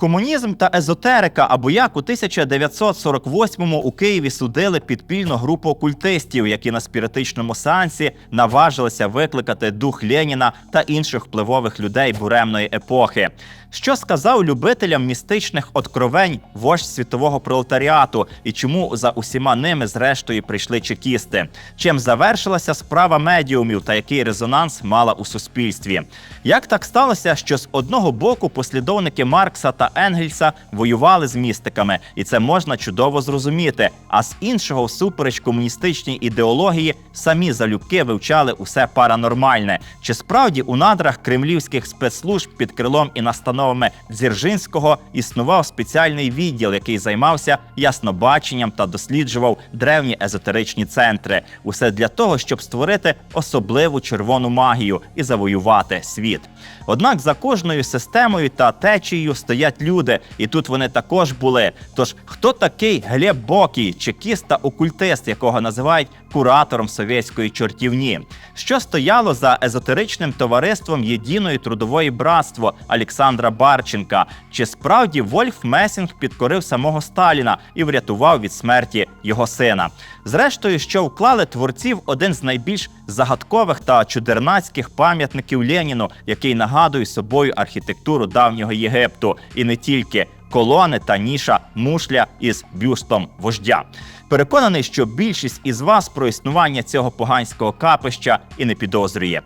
Комунізм та езотерика, або як у 1948-му у Києві судили підпільну групу окультистів, які на спіритичному сеансі наважилися викликати дух Леніна та інших впливових людей буремної епохи. Що сказав любителям містичних откровень вождь світового пролетаріату і чому за усіма ними зрештою прийшли чекісти? Чим завершилася справа медіумів та який резонанс мала у суспільстві? Як так сталося, що з одного боку послідовники Маркса та Енгельса воювали з містиками, і це можна чудово зрозуміти. А з іншого, всупереч комуністичній ідеології, самі залюбки вивчали усе паранормальне. Чи справді у надрах кремлівських спецслужб під крилом і настановами Дзержинського існував спеціальний відділ, який займався яснобаченням та досліджував древні езотеричні центри? Усе для того, щоб створити особливу червону магію і завоювати світ. Однак за кожною системою та течією стоять люди, і тут вони також були. Тож хто такий Глеб Бокій, чекіст та окультист, якого називають куратором совєтської чортівні? Що стояло за езотеричним товариством єдиної трудової братство Олександра Барченка? Чи справді Вольф Месінг підкорив самого Сталіна і врятував від смерті його сина? Зрештою, що вклали творців один з найбільш загадкових та чудернацьких пам'ятників Леніну, який нагадує собою архітектуру давнього Єгипту, і не тільки колони та ніша мушля із бюстом вождя. Переконаний, що більшість із вас про існування цього поганського капища і не підозрює.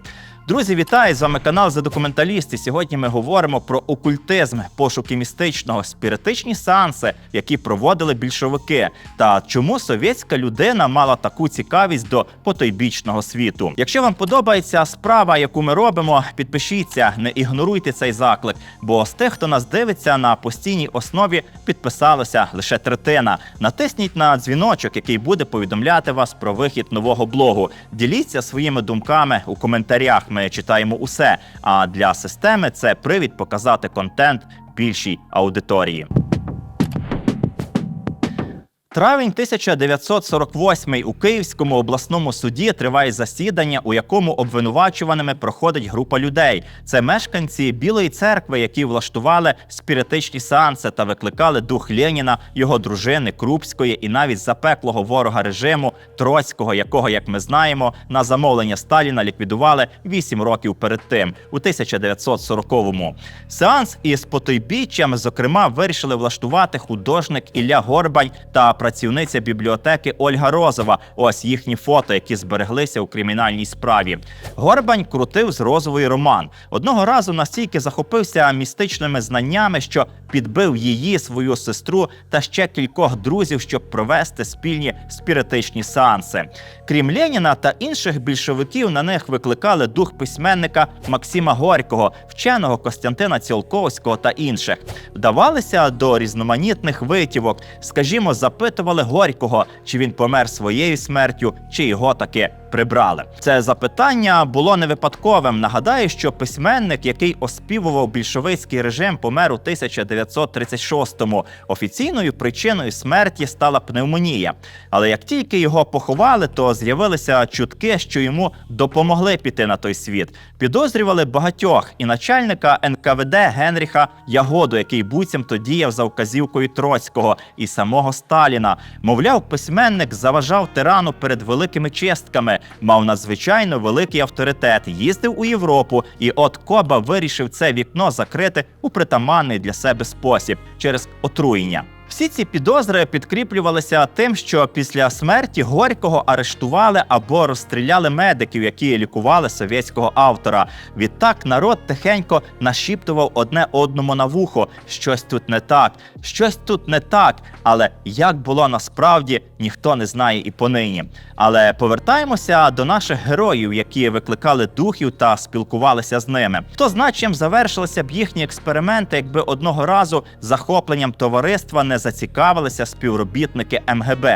Друзі, вітаю! З вами канал за документалісти. Сьогодні ми говоримо про окультизм, пошуки містичного, спіритичні сеанси, які проводили більшовики, та чому совєтська людина мала таку цікавість до потойбічного світу. Якщо вам подобається справа, яку ми робимо, підпишіться, не ігноруйте цей заклик. Бо з тих, хто нас дивиться на постійній основі, підписалося лише третина. Натисніть на дзвіночок, який буде повідомляти вас про вихід нового блогу. Діліться своїми думками у коментарях. Ми читаємо усе. А для системи це привід показати контент більшій аудиторії. Травень 1948 у Київському обласному суді триває засідання, у якому обвинувачуваними проходить група людей. Це мешканці Білої церкви, які влаштували спіритичні сеанси та викликали дух Леніна, його дружини Крупської і навіть запеклого ворога режиму Троцького, якого, як ми знаємо, на замовлення Сталіна ліквідували 8 років перед тим, у 1940-му. Сеанс із потойбіччям, зокрема, вирішили влаштувати художник Ілля Горбань та працівниця бібліотеки Ольга Розова. Ось їхні фото, які збереглися у кримінальній справі. Горбань крутив з розовий роман. Одного разу настільки захопився містичними знаннями, що підбив її, свою сестру та ще кількох друзів, щоб провести спільні спіритичні сеанси. Крім Леніна та інших більшовиків, на них викликали дух письменника Максима Горького, вченого Костянтина Цілковського та інших. Вдавалися до різноманітних витівок, скажімо, запитували Горького, чи він помер своєю смертю, чи його таки прибрали. Це запитання було не випадковим. Нагадаю, що письменник, який оспівував більшовицький режим, помер у 1936-му. Офіційною причиною смерті стала пневмонія. Але як тільки його поховали, то з'явилися чутки, що йому допомогли піти на той світ. Підозрювали багатьох і начальника НКВД Генріха Ягоду, який буцімто діяв за вказівкою Троцького і самого Сталіна. Мовляв, письменник заважав тирану перед великими чистками, мав надзвичайно великий авторитет, їздив у Європу, і от Коба вирішив це вікно закрити у притаманний для себе спосіб через отруєння. Всі ці підозри підкріплювалися тим, що після смерті Горького арештували або розстріляли медиків, які лікували совєтського автора. Відтак народ тихенько нашіптував одне одному на вухо: щось тут не так, щось тут не так. Але як було насправді, ніхто не знає і понині. Але повертаємося до наших героїв, які викликали духів та спілкувалися з ними. Хто знає, чим завершилися б їхні експерименти, якби одного разу захопленням товариства не зацікавилися співробітники МГБ.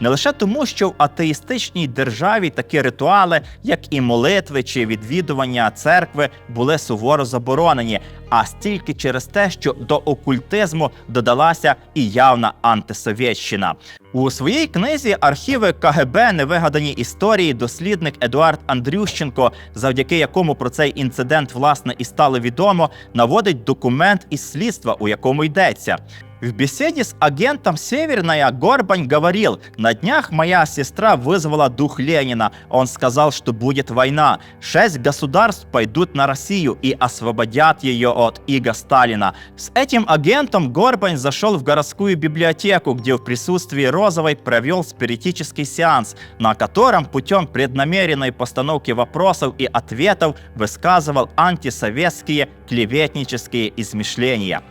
Не лише тому, що в атеїстичній державі такі ритуали, як і молитви чи відвідування церкви, були суворо заборонені, а стільки через те, що до окультизму додалася і явна антисовєтщина. У своїй книзі Архіви КГБ невигадані історії дослідник Едуард Андрющенко, завдяки якому про цей інцидент власне і стало відомо, наводить документ із слідства, у якому йдеться. В беседе с агентом Северная Горбань говорил, на днях моя сестра вызвала дух Ленина. Он сказал, что будет война. Шесть государств пойдут на Россию и освободят ее от иго Сталина. С этим агентом Горбань зашел в городскую библиотеку, где в присутствии Розовой провел спиритический сеанс, на котором путем преднамеренной постановки вопросов и ответов высказывал антисоветские клеветнические измышления.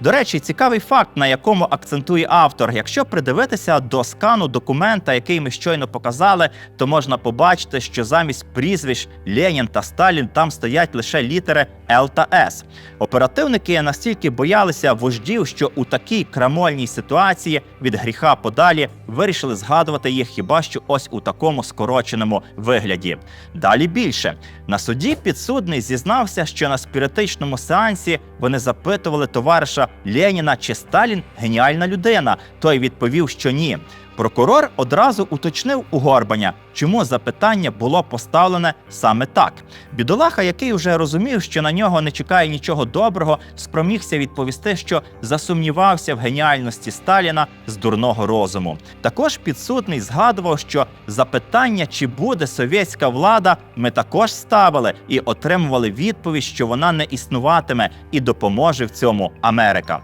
До речі, цікавий факт, на якому акцентує автор. Якщо придивитися до скану документа, який ми щойно показали, то можна побачити, що замість прізвищ Ленін та Сталін там стоять лише літери Л та С. Оперативники настільки боялися вождів, що у такій крамольній ситуації від гріха подалі вирішили згадувати їх хіба що ось у такому скороченому вигляді. Далі більше на суді підсудний зізнався, що на спіритичному сеансі вони запитували товариша Леніна чи Сталін геніальна людина. Той відповів, що ні. Прокурор одразу уточнив у Горбаня, чому запитання було поставлене саме так. Бідолаха, який вже розумів, що на нього не чекає нічого доброго, спромігся відповісти, що засумнівався в геніальності Сталіна з дурного розуму. Також підсудний згадував, що запитання, чи буде совєтська влада, ми також ставили і отримували відповідь, що вона не існуватиме і допоможе в цьому Америка.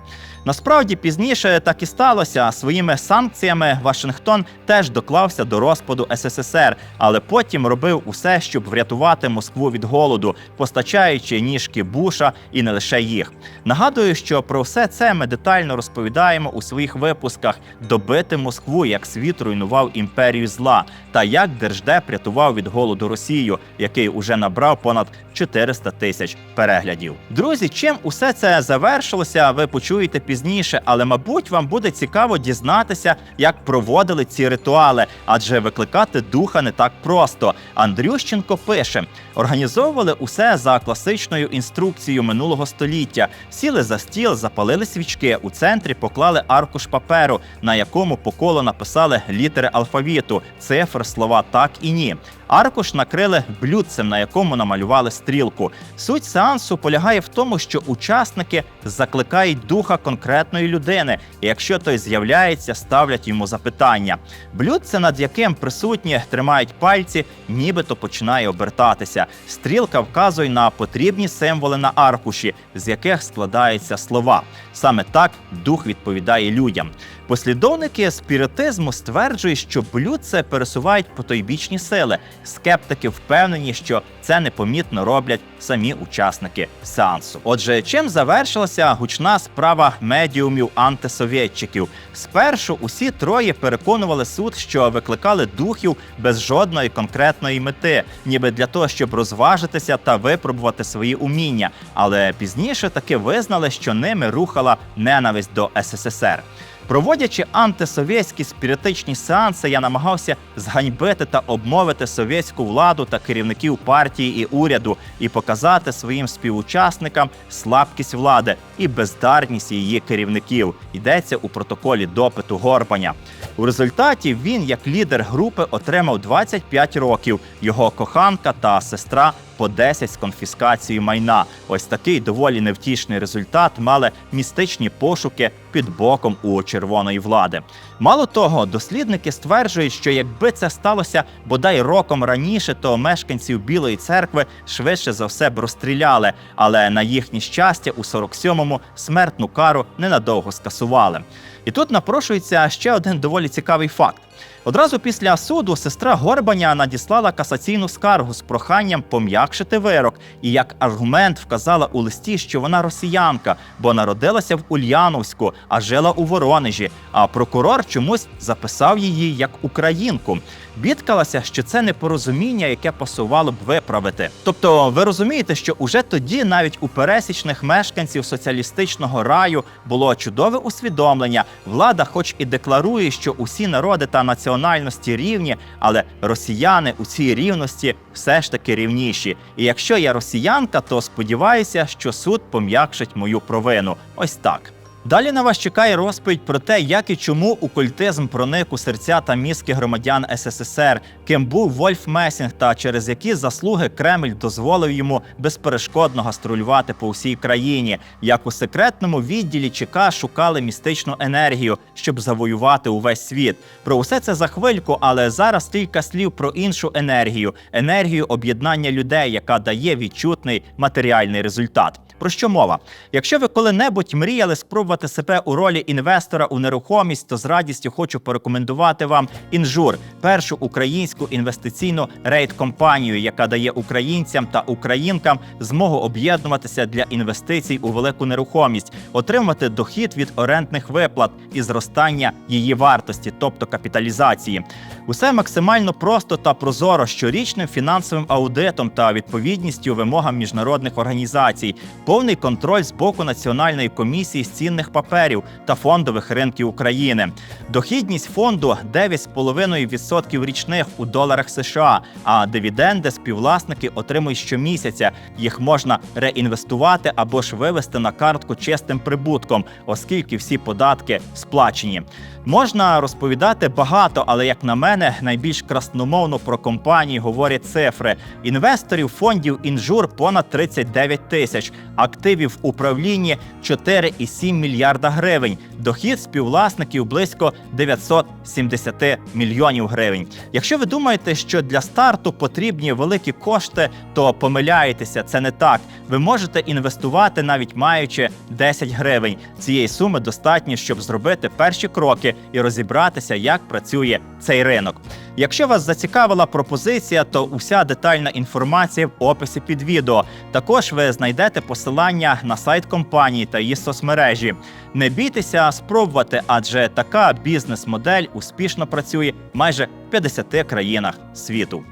Насправді пізніше так і сталося. Своїми санкціями Вашингтон теж доклався до розпаду СССР, але потім робив усе, щоб врятувати Москву від голоду, постачаючи ніжки Буша і не лише їх. Нагадую, що про все це ми детально розповідаємо у своїх випусках добити Москву, як світ руйнував імперію зла, та як держдеп рятував від голоду Росію, який уже набрав понад 400 тисяч переглядів. Друзі, чим усе це завершилося, ви почуєте пізніше, але мабуть вам буде цікаво дізнатися, як проводили ці ритуали, адже викликати духа не так просто. Андрющенко пише: організовували усе за класичною інструкцією минулого століття. Сіли за стіл, запалили свічки. У центрі поклали аркуш паперу, на якому по колу написали літери алфавіту, цифр, слова так і ні. Аркуш накрили блюдцем, на якому намалювали стрілку. Суть сеансу полягає в тому, що учасники закликають духа конкретної людини, і якщо той з'являється, ставлять йому запитання. Блюдце, над яким присутні тримають пальці, нібито починає обертатися. Стрілка вказує на потрібні символи на аркуші, з яких складаються слова. Саме так дух відповідає людям. Послідовники спіритизму стверджують, що блюдце пересувають потойбічні сили. Скептики впевнені, що це непомітно роблять самі учасники сеансу. Отже, чим завершилася гучна справа медіумів антисовєтчиків? Спершу усі троє переконували суд, що викликали духів без жодної конкретної мети, ніби для того, щоб розважитися та випробувати свої уміння. Але пізніше таки визнали, що ними рухала ненависть до СССР. Проводячи антисовєтські спіритичні сеанси, я намагався зганьбити та обмовити совєтську владу та керівників партії і уряду і показати своїм співучасникам слабкість влади і бездарність її керівників. Йдеться у протоколі допиту Горбаня. У результаті він, як лідер групи, отримав 25 років. Його коханка та сестра по 10 з конфіскацією майна. Ось такий доволі невтішний результат мали містичні пошуки під боком у червоної влади. Мало того, дослідники стверджують, що якби це сталося бодай роком раніше, то мешканців Білої церкви швидше за все б розстріляли, але на їхнє щастя у 47-му смертну кару ненадовго скасували. І тут напрошується ще один доволі цікавий факт. Одразу після суду сестра Горбаня надіслала касаційну скаргу з проханням пом'якшити вирок і як аргумент вказала у листі, що вона росіянка, бо народилася в Ульяновську, а жила у Воронежі. А прокурор чомусь записав її як українку. Бідкалася, що це непорозуміння, яке пасувало б виправити. Тобто, ви розумієте, що уже тоді, навіть у пересічних мешканців соціалістичного раю, було чудове усвідомлення. Влада, хоч і декларує, що усі народи та національності рівні, але росіяни у цій рівності все ж таки рівніші. І якщо я росіянка, то сподіваюся, що суд пом'якшить мою провину. Ось так. Далі на вас чекає розповідь про те, як і чому окультизм проник у серця та мізки громадян СССР, ким був Вольф Месінг та через які заслуги Кремль дозволив йому безперешкодно гастролювати по всій країні, як у секретному відділі ЧК шукали містичну енергію, щоб завоювати увесь світ. Про усе це за хвильку, але зараз кілька слів про іншу енергію енергію об'єднання людей, яка дає відчутний матеріальний результат. Про що мова? Якщо ви коли-небудь мріяли спробувати себе у ролі інвестора у нерухомість, то з радістю хочу порекомендувати вам інжур, першу українську інвестиційну рейд-компанію, яка дає українцям та українкам змогу об'єднуватися для інвестицій у велику нерухомість, отримати дохід від орендних виплат і зростання її вартості, тобто капіталізації. Усе максимально просто та прозоро щорічним фінансовим аудитом та відповідністю вимогам міжнародних організацій, повний контроль з боку Національної комісії з цінних паперів та фондових ринків України. Дохідність фонду 9,5% річних у доларах США, а дивіденди співвласники отримують щомісяця. Їх можна реінвестувати або ж вивести на картку чистим прибутком, оскільки всі податки сплачені. Можна розповідати багато, але як на мене, найбільш красномовно про компанії говорять цифри. Інвесторів фондів інжур понад 39 тисяч, активів управлінні 4,7 мільярда гривень. Дохід співвласників близько 970 мільйонів гривень. Якщо ви думаєте, що для старту потрібні великі кошти, то помиляєтеся, це не так. Ви можете інвестувати навіть маючи 10 гривень. Цієї суми достатньо, щоб зробити перші кроки і розібратися, як працює цей ринок. Якщо вас зацікавила пропозиція, то уся детальна інформація в описі під відео. Також ви знайдете посилання на сайт компанії та її соцмережі. Не бійтеся спробувати, адже така бізнес-модель успішно працює майже в 50 країнах світу.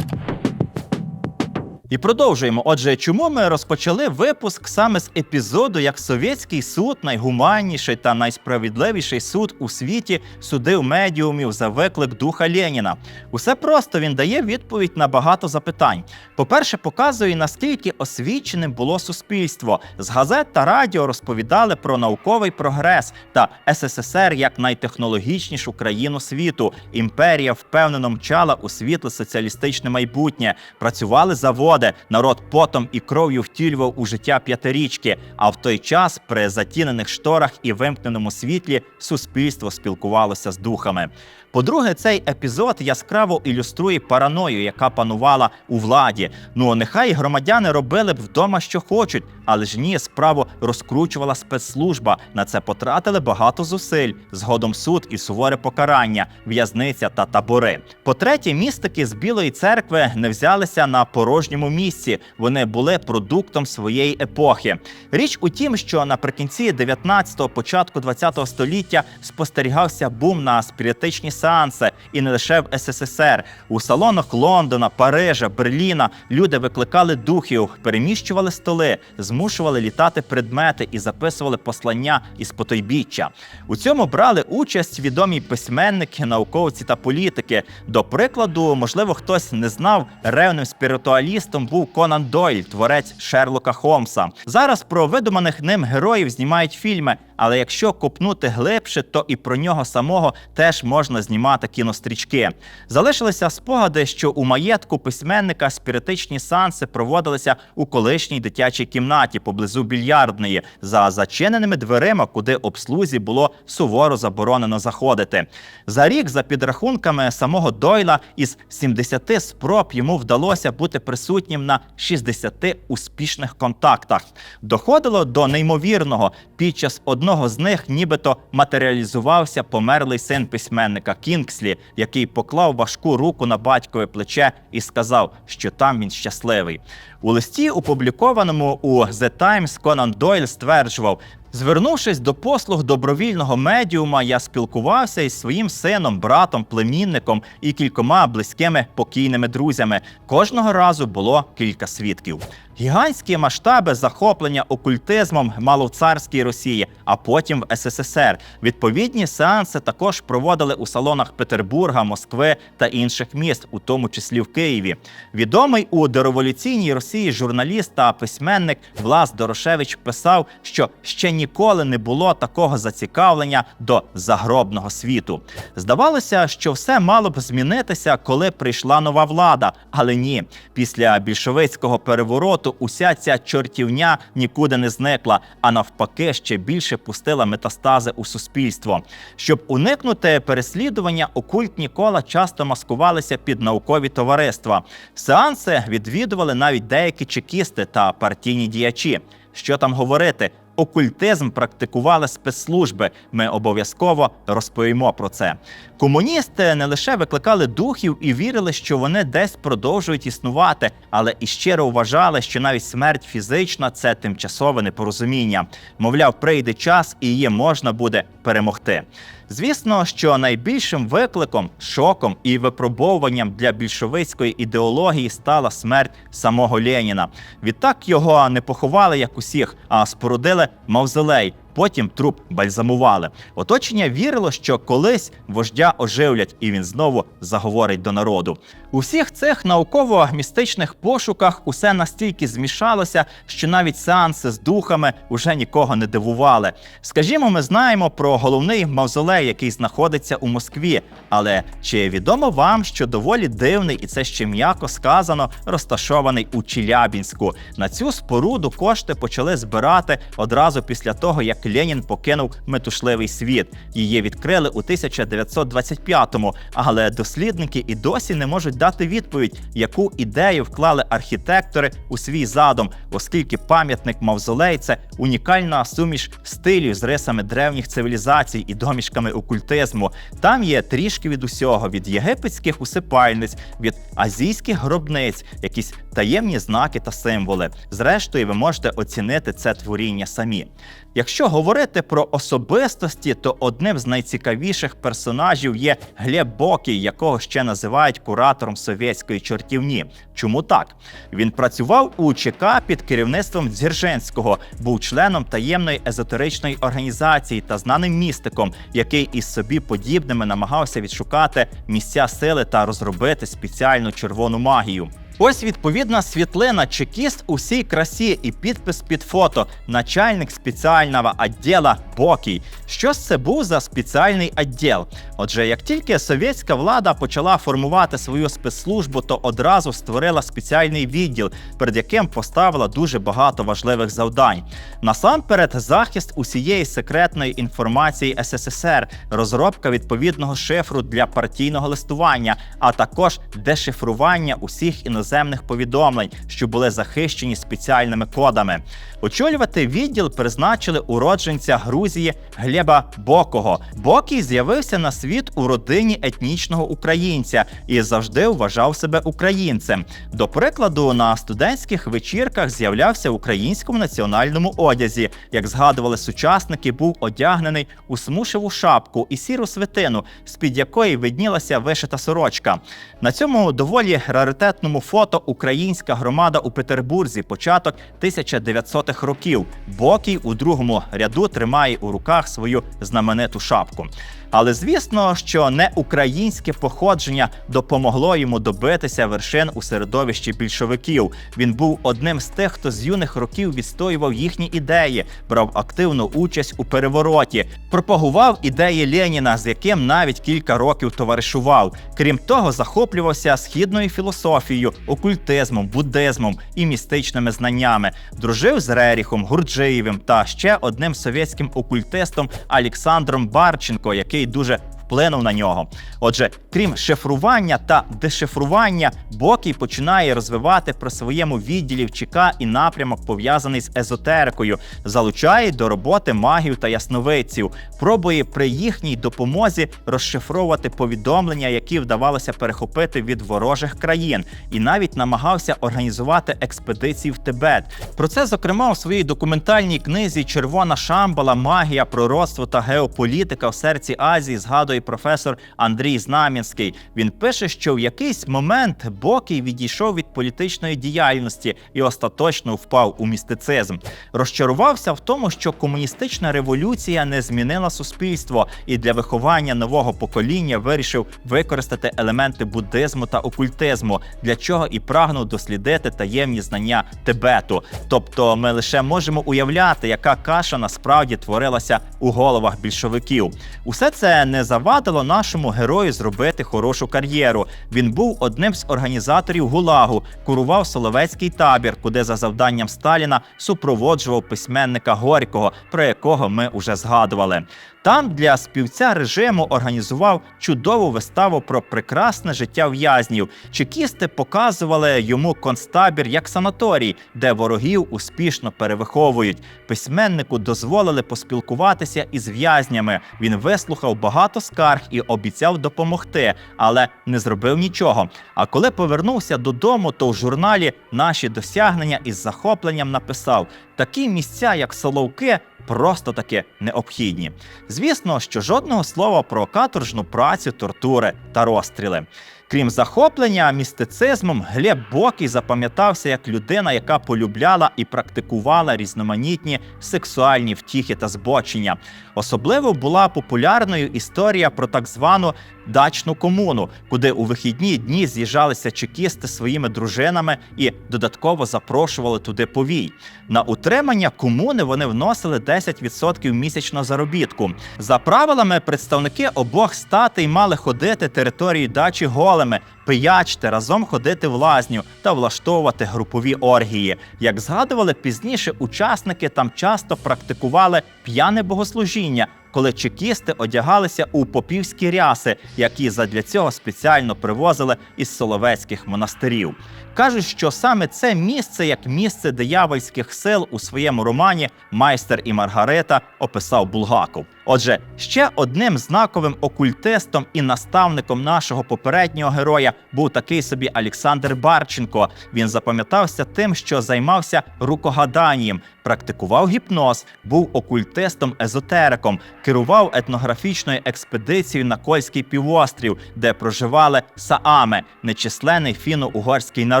І продовжуємо. Отже, чому ми розпочали випуск саме з епізоду, як совєтський суд, найгуманніший та найсправедливіший суд у світі, судив медіумів за виклик духа Леніна? Усе просто він дає відповідь на багато запитань. По-перше, показує наскільки освіченим було суспільство. З газет та радіо розповідали про науковий прогрес та СССР як найтехнологічнішу країну світу. Імперія впевнено мчала у світле соціалістичне майбутнє. Працювали заводи. Народ потом і кров'ю втілював у життя п'ятирічки. А в той час при затінених шторах і вимкненому світлі суспільство спілкувалося з духами. По-друге, цей епізод яскраво ілюструє параною, яка панувала у владі. Ну нехай громадяни робили б вдома, що хочуть, але ж ні, справу розкручувала спецслужба. На це потратили багато зусиль. Згодом суд і суворе покарання, в'язниця та табори. По-третє, містики з Білої церкви не взялися на порожньому місці. Вони були продуктом своєї епохи. Річ у тім, що наприкінці 19-го, початку 20-го століття спостерігався бум на спіритичні сеанси, і не лише в СССР. У салонах Лондона, Парижа, Берліна люди викликали духів, переміщували столи, змушували літати предмети і записували послання із потойбіччя. У цьому брали участь відомі письменники, науковці та політики. До прикладу, можливо, хтось не знав, ревним спіритуалістом був Конан Дойль, творець Шерлока Холмса. Зараз про видуманих ним героїв знімають фільми. Але якщо копнути глибше, то і про нього самого теж можна знімати кінострічки. Залишилися спогади, що у маєтку письменника спіритичні сеанси проводилися у колишній дитячій кімнаті поблизу більярдної за зачиненими дверима, куди обслузі було суворо заборонено заходити. За рік, за підрахунками самого Дойла, із 70 спроб йому вдалося бути присутнім на 60 успішних контактах. Доходило до неймовірного під час одного з них, нібито матеріалізувався померлий син письменника Кінгслі, який поклав важку руку на батькове плече і сказав, що там він щасливий. У листі, опублікованому у The Times, Конан Дойль стверджував. Звернувшись до послуг добровільного медіума, я спілкувався із своїм сином, братом, племінником і кількома близькими покійними друзями. Кожного разу було кілька свідків. Гігантські масштаби захоплення окультизмом мало в царській Росії, а потім в СССР. Відповідні сеанси також проводили у салонах Петербурга, Москви та інших міст, у тому числі в Києві. Відомий у дореволюційній Росії Росії журналіст та письменник Влас Дорошевич писав, що ще ніколи не було такого зацікавлення до загробного світу. Здавалося, що все мало б змінитися, коли прийшла нова влада, але ні, після більшовицького перевороту уся ця чортівня нікуди не зникла, а навпаки, ще більше пустила метастази у суспільство. Щоб уникнути переслідування, окультні кола часто маскувалися під наукові товариства. Сеанси відвідували навіть деякі чекісти та партійні діячі. Що там говорити? Окультизм практикували спецслужби. Ми обов'язково розповімо про це. Комуністи не лише викликали духів і вірили, що вони десь продовжують існувати, але і щиро вважали, що навіть смерть фізична це тимчасове непорозуміння. Мовляв, прийде час і її можна буде перемогти. Звісно, що найбільшим викликом, шоком і випробовуванням для більшовицької ідеології стала смерть самого Леніна. Відтак його не поховали як усіх, а спорудили мавзолей. Потім труп бальзамували. Оточення вірило, що колись вождя оживлять, і він знову заговорить до народу. У всіх цих науково-містичних пошуках усе настільки змішалося, що навіть сеанси з духами уже нікого не дивували. Скажімо, ми знаємо про головний мавзолей, який знаходиться у Москві. Але чи відомо вам, що доволі дивний, і це ще м'яко сказано, розташований у Челябінську? На цю споруду кошти почали збирати одразу після того, як Ленін покинув метушливий світ. Її відкрили у 1925-му, але дослідники і досі не можуть дати відповідь, яку ідею вклали архітектори у свій задум, оскільки пам'ятник мавзолей це унікальна суміш стилів з рисами древніх цивілізацій і домішками окультизму. Там є трішки від усього: від єгипетських усипальниць, від азійських гробниць, якісь таємні знаки та символи. Зрештою, ви можете оцінити це творіння самі. Якщо говорити про особистості, то одним з найцікавіших персонажів є Глеб Бокій, якого ще називають куратором совєтської чортівні. Чому так? Він працював у ЧК під керівництвом Дзержинського, був членом таємної езотеричної організації та знаним містиком, який із собі подібними намагався відшукати місця сили та розробити спеціальну червону магію. Ось відповідна світлина чекіст у всій красі і підпис під фото начальник спеціального відділу Бокій. Що ж це був за спеціальний відділ? Отже, як тільки совєтська влада почала формувати свою спецслужбу, то одразу створила спеціальний відділ, перед яким поставила дуже багато важливих завдань. Насамперед, захист усієї секретної інформації СССР, розробка відповідного шифру для партійного листування, а також дешифрування усіх іноземних повідомлень, що були захищені спеціальними кодами. Очолювати відділ призначили уродженця Грузії Глеба Бокого. Бокій з'явився на світ у родині етнічного українця і завжди вважав себе українцем. До прикладу, на студентських вечірках з'являвся в українському національному одязі. Як згадували сучасники, був одягнений у смушеву шапку і сіру свитину, з-під якої виднілася вишита сорочка. На цьому доволі раритетному фото українська громада у Петербурзі, початок 1900-х років. Бокій у другому ряду тримає у руках свою знамениту шапку. Але звісно, що не українське походження допомогло йому добитися вершин у середовищі більшовиків. Він був одним з тих, хто з юних років відстоював їхні ідеї, брав активну участь у перевороті, пропагував ідеї Леніна, з яким навіть кілька років товаришував. Крім того, захоплювався східною філософією, окультизмом, буддизмом і містичними знаннями. Дружив з Реріхом, Гурджиєвим та ще одним совєтським окультистом Олександром Барченко, який дуже вплинув на нього. Отже, крім шифрування та дешифрування, Бокій починає розвивати при своєму відділі в ЧК і напрямок пов'язаний з езотерикою, залучає до роботи магів та ясновидців, пробує при їхній допомозі розшифровувати повідомлення, які вдавалося перехопити від ворожих країн, і навіть намагався організувати експедиції в Тибет. Про це, зокрема, у своїй документальній книзі Червона Шамбала, магія, пророцтво та геополітика в серці Азії згадує військовий професор Андрій Знам'янський. Він пише, що в якийсь момент Бокій відійшов від політичної діяльності і остаточно впав у містицизм. Розчарувався в тому, що комуністична революція не змінила суспільство, і для виховання нового покоління вирішив використати елементи буддизму та окультизму, для чого і прагнув дослідити таємні знання Тибету. Тобто, ми лише можемо уявляти, яка каша насправді творилася у головах більшовиків. Усе це не завадило нашому герою зробити хорошу кар'єру. Він був одним з організаторів ГУЛАГу, курував Соловецький табір, куди за завданням Сталіна супроводжував письменника Горького, про якого ми уже згадували. Там для співця режиму організував чудову виставу про прекрасне життя в'язнів. Чекісти показували йому концтабір як санаторій, де ворогів успішно перевиховують. Письменнику дозволили поспілкуватися із в'язнями. Він вислухав багато скарг і обіцяв допомогти, але не зробив нічого. А коли повернувся додому, то в журналі наші досягнення із захопленням написав: такі місця, як Соловки, просто таки необхідні. Звісно, що жодного слова про каторжну працю, тортури та розстріли. Крім захоплення містицизмом, Глеб Бокій запам'ятався як людина, яка полюбляла і практикувала різноманітні сексуальні втіхи та збочення. Особливо була популярною історія про так звану дачну комуну, куди у вихідні дні з'їжджалися чекісти своїми дружинами і додатково запрошували туди повій. На утримання комуни вони вносили 10% місячного заробітку. За правилами, представники обох статей мали ходити території дачі голими, пиячти, разом ходити в лазню та влаштовувати групові оргії. Як згадували пізніше, учасники там часто практикували п'яне богослужіння. Коли чекісти одягалися у попівські ряси, які задля цього спеціально привозили із соловецьких монастирів, кажуть, що саме це місце, як місце диявольських сил у своєму романі Майстер і Маргарита описав Булгаков. Отже, ще одним знаковим окультистом і наставником нашого попереднього героя був такий собі Олександр Барченко. Він запам'ятався тим, що займався рукогаданням, практикував гіпноз, був окультистом-езотериком, керував етнографічною експедицією на Кольський півострів, де проживали саами, нечисленний фіно-угорський народ.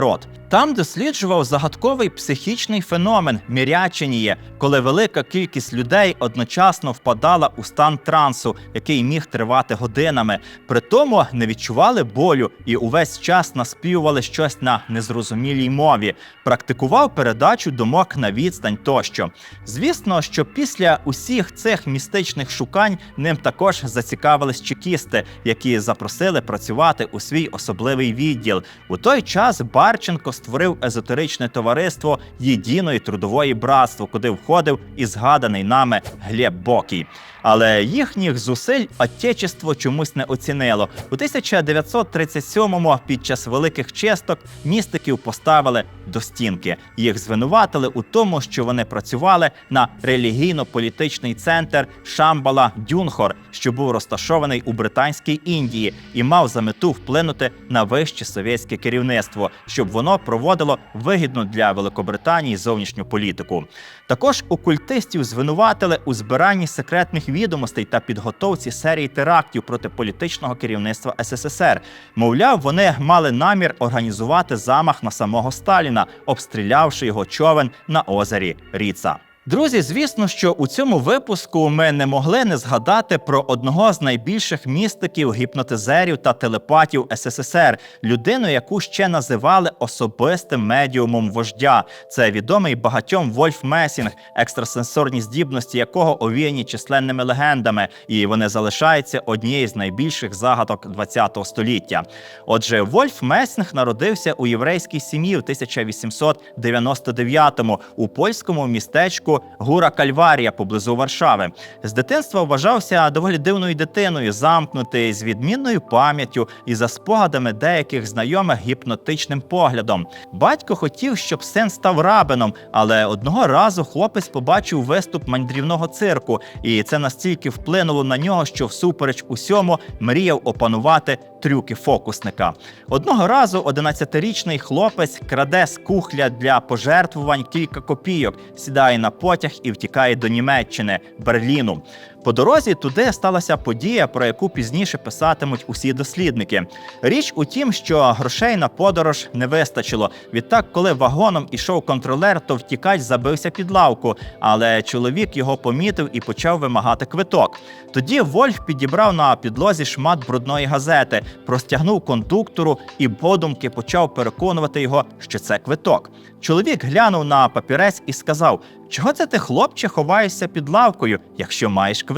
Там досліджував загадковий психічний феномен міряченіє, коли велика кількість людей одночасно впадала у стан трансу, який міг тривати годинами. При тому не відчували болю і увесь час наспівували щось на незрозумілій мові, практикував передачу думок на відстань тощо. Звісно, що після усіх цих містичних шукань ним також зацікавились чекісти, які запросили працювати у свій особливий відділ. У той час Барченко створив езотеричне товариство Єдиної трудової братство, куди входив і згаданий нами Глеб Бокій. Але їхніх зусиль отечество чомусь не оцінило. У 1937-му під час великих чисток містиків поставили до стінки. Їх звинуватили у тому, що вони працювали на релігійно-політичний центр Шамбала Дюнхор, що був розташований у Британській Індії, і мав за мету вплинути на вище совєтське керівництво, щоб воно проводило вигідну для Великобританії зовнішню політику. Також окультистів звинуватили у збиранні секретних відомостей та підготовці серії терактів проти політичного керівництва СССР. Мовляв, вони мали намір організувати замах на самого Сталіна, обстрілявши його човен на озері Ріца. Друзі, звісно, що у цьому випуску ми не могли не згадати про одного з найбільших містиків, гіпнотизерів та телепатів СССР, людину, яку ще називали особистим медіумом вождя. Це відомий багатьом Вольф Месінг, екстрасенсорні здібності якого овіяні численними легендами, і вони залишаються однією з найбільших загадок ХХ століття. Отже, Вольф Месінг народився у єврейській сім'ї в 1899-му у польському містечку Гура Кальварія поблизу Варшави. З дитинства вважався доволі дивною дитиною, замкнутий з відмінною пам'яттю і за спогадами деяких знайомих гіпнотичним поглядом. Батько хотів, щоб син став рабином, але одного разу хлопець побачив виступ мандрівного цирку, і це настільки вплинуло на нього, що всупереч усьому мріяв опанувати трюки фокусника. Одного разу 11-річний хлопець краде з кухля для пожертвувань кілька копійок, сідає на потяг і втікає до Німеччини, Берліну. По дорозі туди сталася подія, про яку пізніше писатимуть усі дослідники. Річ у тім, що грошей на подорож не вистачило. Відтак, коли вагоном ішов контролер, то втікач забився під лавку, але чоловік його помітив і почав вимагати квиток. Тоді Вольф підібрав на підлозі шмат брудної газети, простягнув кондуктору і подумки почав переконувати його, що це квиток. Чоловік глянув на папірець і сказав: Чого це ти, хлопче, ховаєшся під лавкою, якщо маєш квиток?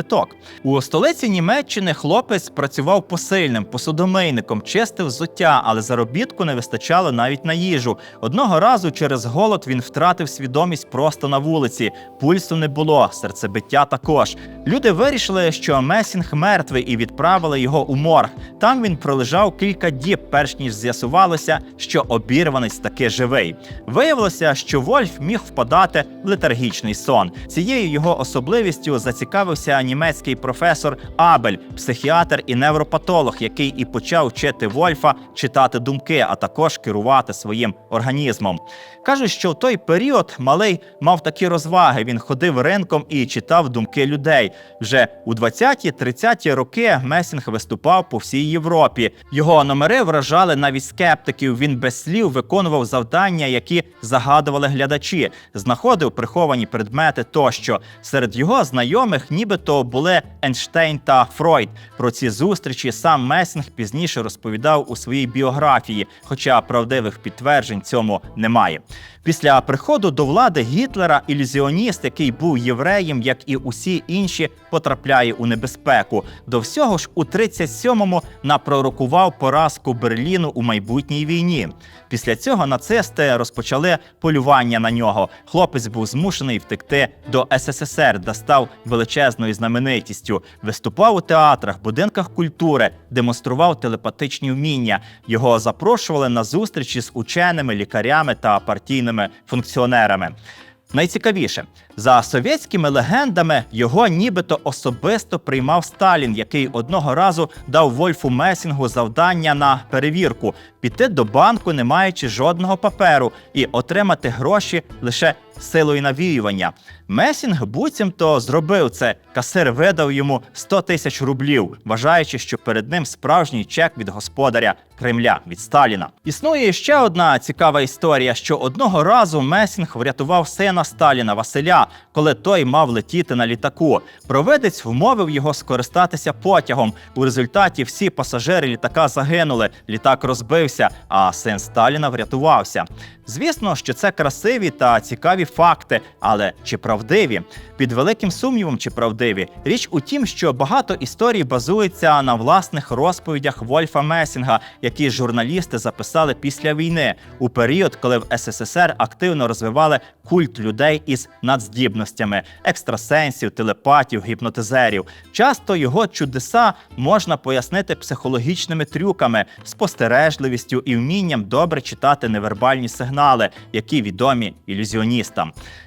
У столиці Німеччини хлопець працював посильним, посудомийником, чистив взуття, але заробітку не вистачало навіть на їжу. Одного разу через голод він втратив свідомість просто на вулиці. Пульсу не було, серцебиття також. Люди вирішили, що Месінг мертвий, і відправили його у морг. Там він пролежав кілька діб, перш ніж з'ясувалося, що обірванець таки живий. Виявилося, що Вольф міг впадати в летаргічний сон. Цією його особливістю зацікавився німецький професор Абель, психіатр і невропатолог, який і почав вчити Вольфа читати думки, а також керувати своїм організмом. Кажуть, що в той період малий мав такі розваги. Він ходив ринком і читав думки людей. Вже у 20-30-ті роки Месінг виступав по всій Європі. Його номери вражали навіть скептиків. Він без слів виконував завдання, які загадували глядачі, знаходив приховані предмети тощо. Серед його знайомих, нібито були Ейнштейн та Фройд. Про ці зустрічі сам Месінг пізніше розповідав у своїй біографії, хоча правдивих підтверджень цьому немає. Після приходу до влади Гітлера ілюзіоніст, який був євреєм, як і усі інші, потрапляє у небезпеку. До всього ж у 37-му напророкував поразку Берліну у майбутній війні. Після цього нацисти розпочали полювання на нього. Хлопець був змушений втекти до СССР, де став величезною знаменитістю. Виступав у театрах, будинках культури, демонстрував телепатичні вміння. Його запрошували на зустрічі з ученими, лікарями та партійними функціонерами. Найцікавіше, за совєтськими легендами, його нібито особисто приймав Сталін, який одного разу дав Вольфу Месінгу завдання на перевірку піти до банку, не маючи жодного паперу, і отримати гроші лише силою навіювання. Месінг буцімто зробив це. Касир видав йому 100 тисяч рублів, вважаючи, що перед ним справжній чек від господаря Кремля від Сталіна. Існує ще одна цікава історія, що одного разу Месінг врятував сина Сталіна Василя, коли той мав летіти на літаку. Провидець вмовив його скористатися потягом. У результаті всі пасажири літака загинули. Літак розбився, а син Сталіна врятувався. Звісно, що це красиві та цікаві факти, але чи правдиві? Під великим сумнівом, чи правдиві, річ у тім, що багато історій базується на власних розповідях Вольфа Месінга, які журналісти записали після війни у період, коли в СССР активно розвивали культ людей із надздібностями, екстрасенсів, телепатів, гіпнотизерів. Часто його чудеса можна пояснити психологічними трюками, спостережливістю і вмінням добре читати невербальні сигнали, які відомі ілюзіоністам.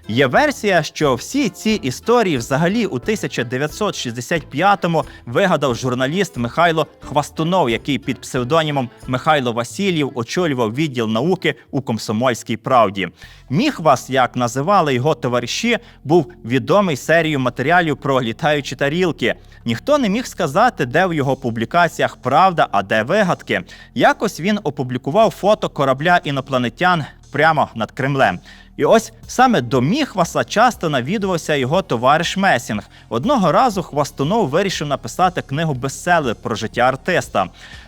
Є версія, що всі ці історії взагалі у 1965-му вигадав журналіст Михайло Хвастунов, який під псевдонімом Михайло Васильєв очолював відділ науки у комсомольській правді. Міхвас, як називали його товариші, був відомий серією матеріалів про літаючі тарілки. Ніхто не міг сказати, де в його публікаціях правда, а де вигадки. Якось він опублікував фото корабля інопланетян прямо над Кремлем. І ось саме до Міхваса часто навідувався його товариш Месінг. Одного разу Хвастунов вирішив написати книгу бестселер про життя артиста.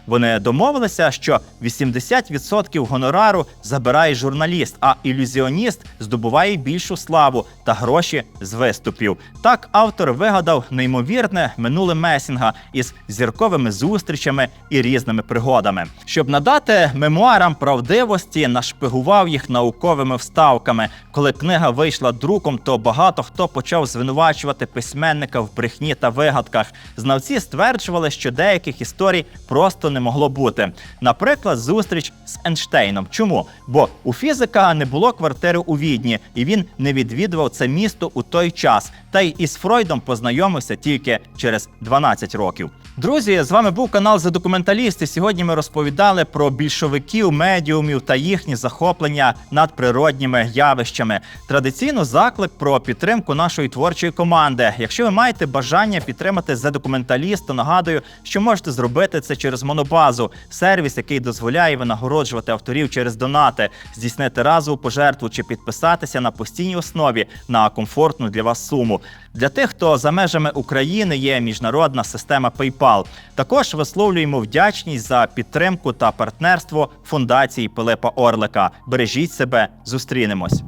Вони домовилися, що 80% гонорару забирає журналіст, а ілюзіоніст здобуває більшу славу та гроші з виступів. Так автор вигадав неймовірне минуле Месінга із зірковими зустрічами і різними пригодами. Щоб надати мемуарам правдивості, нашпигував їх науковими вставками. Коли книга вийшла друком, то багато хто почав звинувачувати письменника в брехні та вигадках. Знавці стверджували, що деяких історій просто не могло бути. Наприклад, зустріч з Ейнштейном. Чому? Бо у фізика не було квартири у Відні, і він не відвідував це місто у той час. Та й із Фройдом познайомився тільки через 12 років. Друзі, з вами був канал за документалісти. Сьогодні ми розповідали про більшовиків, медіумів та їхні захоплення надприродніми явищами. Традиційно заклик про підтримку нашої творчої команди. Якщо ви маєте бажання підтримати за документаліст, то нагадую, що можете зробити це через монобазу, сервіс, який дозволяє винагороджувати авторів через донати, здійснити разову пожертву чи підписатися на постійній основі на комфортну для вас суму. Для тих, хто за межами України є міжнародна система PayPal. Також висловлюємо вдячність за підтримку та партнерство фундації Пилипа Орлика. Бережіть себе, зустрінемось.